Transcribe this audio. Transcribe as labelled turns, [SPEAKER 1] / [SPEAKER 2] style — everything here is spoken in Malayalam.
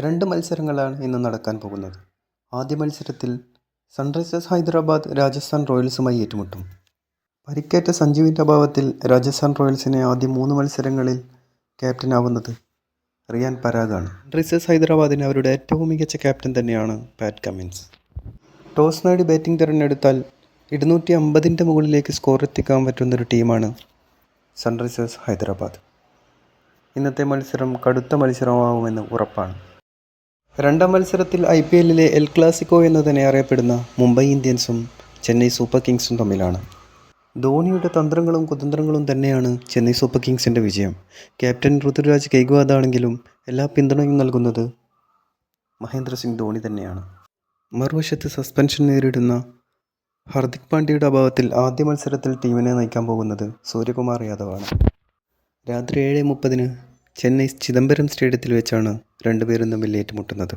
[SPEAKER 1] രണ്ട് മത്സരങ്ങളാണ് ഇന്ന് നടക്കാൻ പോകുന്നത്. ആദ്യ മത്സരത്തിൽ സൺറൈസേഴ്സ് ഹൈദരാബാദ് രാജസ്ഥാൻ റോയൽസുമായി ഏറ്റുമുട്ടും. പരിക്കേറ്റ സഞ്ജുവിന്റെ അഭാവത്തിൽ രാജസ്ഥാൻ റോയൽസിനെ ആദ്യ മൂന്ന് മത്സരങ്ങളിൽ ക്യാപ്റ്റനാവുന്നത് റിയാൻ പരാഗാണ്. സൺറൈസേഴ്സ് ഹൈദരാബാദിന് അവരുടെ ഏറ്റവും മികച്ച ക്യാപ്റ്റൻ തന്നെയാണ് പാറ്റ് കമ്മിൻസ്. ടോസ് നേടി ബാറ്റിംഗ് തിരഞ്ഞെടുത്താൽ ഇരുന്നൂറ്റി അമ്പതിന്റെ മുകളിലേക്ക് സ്കോർ എത്തിക്കാൻ പറ്റുന്നൊരു ടീമാണ് സൺറൈസേഴ്സ് ഹൈദരാബാദ്. ഇന്നത്തെ മത്സരം കടുത്ത മത്സരമാവുമെന്ന് ഉറപ്പാണ്. രണ്ടാം മത്സരത്തിൽ ഐ പി എല്ലിലെ എൽ ക്ലാസിക്കോ എന്ന് തന്നെ അറിയപ്പെടുന്ന മുംബൈ ഇന്ത്യൻസും ചെന്നൈ സൂപ്പർ കിങ്സും തമ്മിലാണ്. ധോണിയുടെ തന്ത്രങ്ങളും കുതന്ത്രങ്ങളും തന്നെയാണ് ചെന്നൈ സൂപ്പർ കിങ്സിന്റെ വിജയം. ക്യാപ്റ്റൻ ഋതുരാജ് കൈഗ്വാദാണെങ്കിലും എല്ലാ പിന്തുണയും നൽകുന്നത് മഹേന്ദ്ര സിംഗ് ധോണി തന്നെയാണ്. മറുവശത്ത് സസ്പെൻഷൻ നേരിടുന്ന ഹർദിക് പാണ്ഡ്യയുടെ അഭാവത്തിൽ ആദ്യ മത്സരത്തിൽ ടീമിനെ നയിക്കാൻ പോകുന്നത് സൂര്യകുമാർ യാദവാണ്. രാത്രി ഏഴ് മുപ്പതിന് ചെന്നൈ ചിദംബരം സ്റ്റേഡിയത്തിൽ വെച്ചാണ് രണ്ടുപേരും തമ്മിൽ ഏറ്റുമുട്ടുന്നത്.